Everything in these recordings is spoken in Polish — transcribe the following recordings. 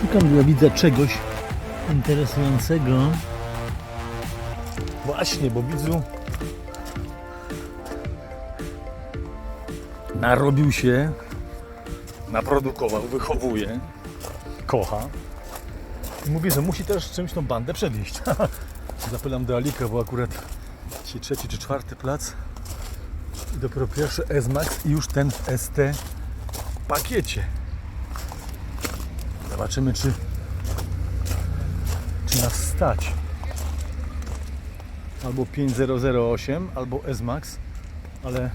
Szukam, ja widzę czegoś interesującego. Właśnie, bo widzu narobił się, naprodukował, wychowuje, kocha. I mówi, że musi też czymś tą bandę przedjeść. Zapylam do Alika, bo akurat dzisiaj trzeci czy czwarty plac i dopiero pierwszy S-Max i już ten w ST pakiecie. Zobaczymy, czy, czy nas stać. Albo 5008, albo S-Max, ale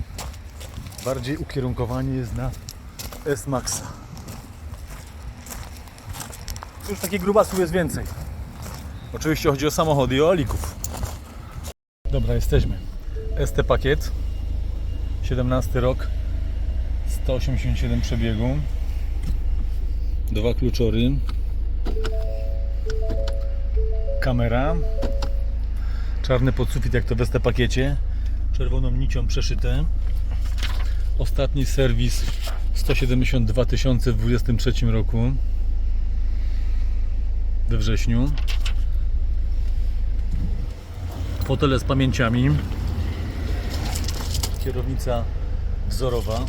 bardziej ukierunkowanie jest na S-Maxa. Już takich grubasów jest więcej. Oczywiście chodzi o samochody i o olików. Dobra, jesteśmy. ST pakiet. 17 rok. 187 przebiegu. Dwa kluczory. Kamera. Czarny podsufit jak to w pakiecie. Czerwoną nicią przeszyte. Ostatni serwis 172 tysiące w 23 roku. We wrześniu. Fotele z pamięciami. Kierownica wzorowa.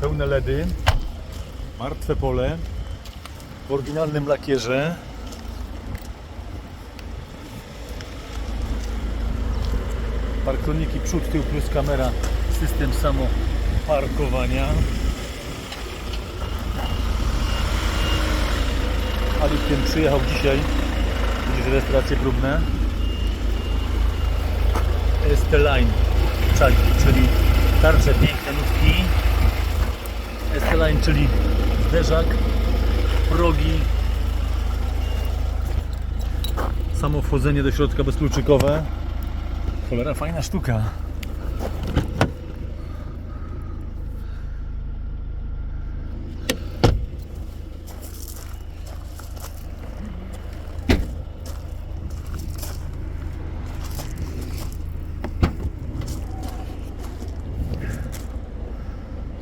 Pełne LEDy. Martwe pole. W oryginalnym lakierze. Parkroniki przód, tył plus kamera. System samoparkowania. Alik tym przyjechał dzisiaj. Widzisz rejestracje próbne. ST Line, czyli tarcze piękne nutki. ST Line, czyli zderzak, progi, samo wchodzenie do środka bezkluczykowe. Cholera, fajna sztuka.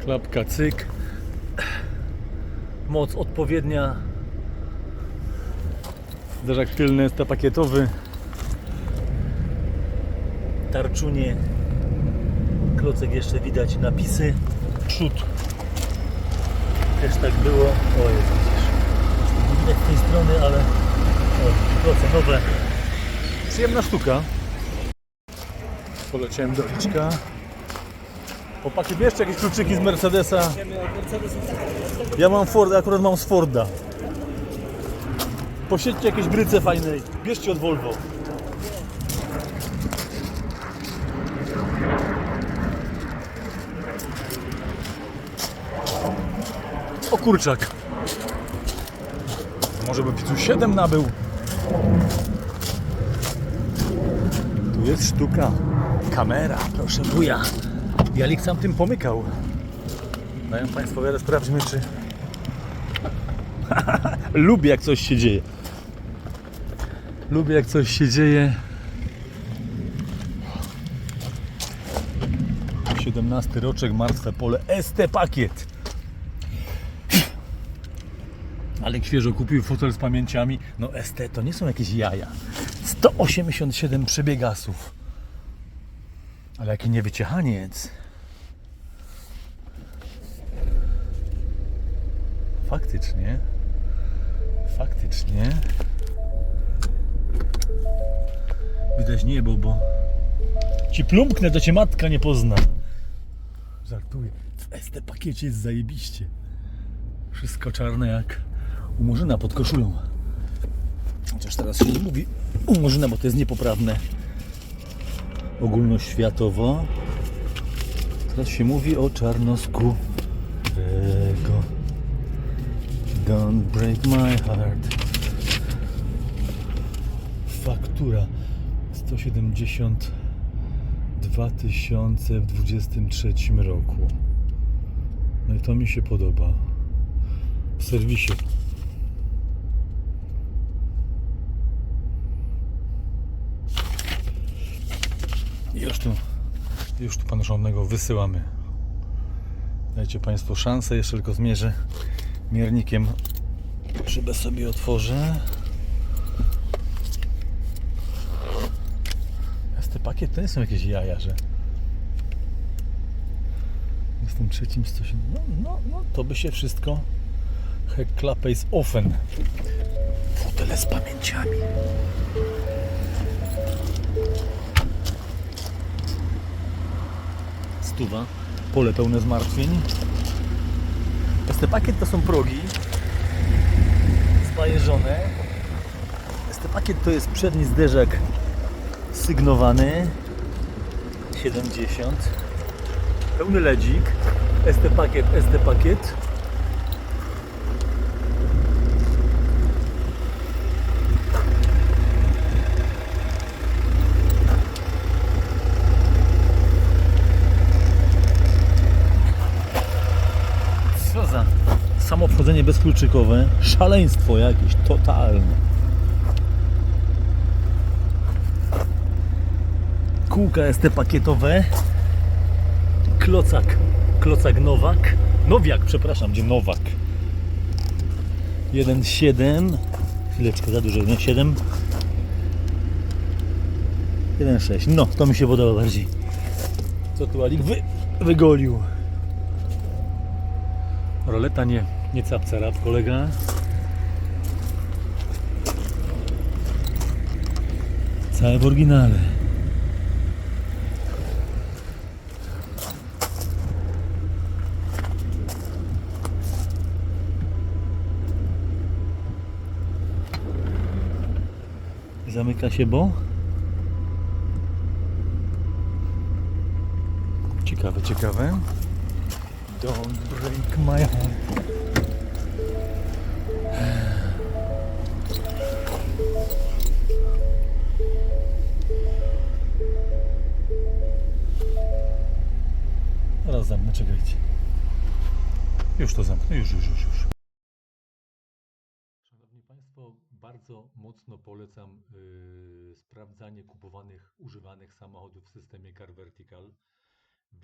Klapka cyk. Moc odpowiednia. Zderzak tylny, ST pakietowy. Tarczunie. Klocek jeszcze widać napisy. Przód. Też tak było. O jest widzisz. Widać z tej strony, ale o, kloce nowe. Przyjemna sztuka. Poleciałem do Liczka. Chłopaki, bierzcie jakieś kluczyki z Mercedesa. Ja mam Forda, akurat mam z Forda. Posiedźcie jakieś bryce fajnej. Bierzcie od Volvo. O kurczak. Może by tu 7 nabył. Tu jest sztuka. Kamera, proszę wuja. Jalik sam tym pomykał. Dają Państwo wiele, sprawdźmy czy... Lubię jak coś się dzieje. Lubię jak coś się dzieje. 17 roczek, martwe pole, ST pakiet. Ale świeżo kupił fotel z pamięciami. No ST to nie są jakieś jaja. 187 przebiegasów. Ale jaki niewyciechaniec. Faktycznie. Faktycznie. Widać niebo, bo ci plumknę, to cię matka nie pozna. Żartuję. W ST pakiecie jest zajebiście. Wszystko czarne jak u Murzyna pod koszulą. Chociaż teraz się nie mówi u Murzyna, bo to jest niepoprawne ogólnoświatowo. Teraz się mówi o czarnosku. Don't break my heart. Faktura 172 tysiące w 23 roku. No i to mi się podoba. W serwisie. Już tu, już tu panu żołnego wysyłamy. Dajcie Państwo szansę, jeszcze tylko zmierzę miernikiem szybę sobie otworzę. Jest ten pakiet to nie są jakieś jaja, że jestem trzecim stosiem. No, no, no to by się wszystko Heckklappe ist offen. Fotele z pamięciami. Stuwa. Pole pełne zmartwień. Este pakiet to są progi. Spajerzone. Este pakiet to jest przedni zderzak sygnowany. 70 pełny ledzik. Este pakiet, este pakiet Co za wchodzenie bezkluczykowe, szaleństwo jakieś, totalne. Kółka ST pakietowe, klocak, klocak Nowak, Nowiak, przepraszam, gdzie Nowak. 1.7, chwileczkę, za dużo, 1.7, 1.6, no to mi się podoba bardziej. Co tu Alik wy, wygolił? Roleta nie, nie capcarap kolega. Całe w oryginale. Zamyka się, bo? Ciekawe, ciekawe. Don't break my heart. Zaraz zamknę, czekajcie. Już to zamknę, już, już, już, już. Szanowni Państwo, bardzo mocno polecam yy, sprawdzanie kupowanych, używanych samochodów w systemie Car Vertical.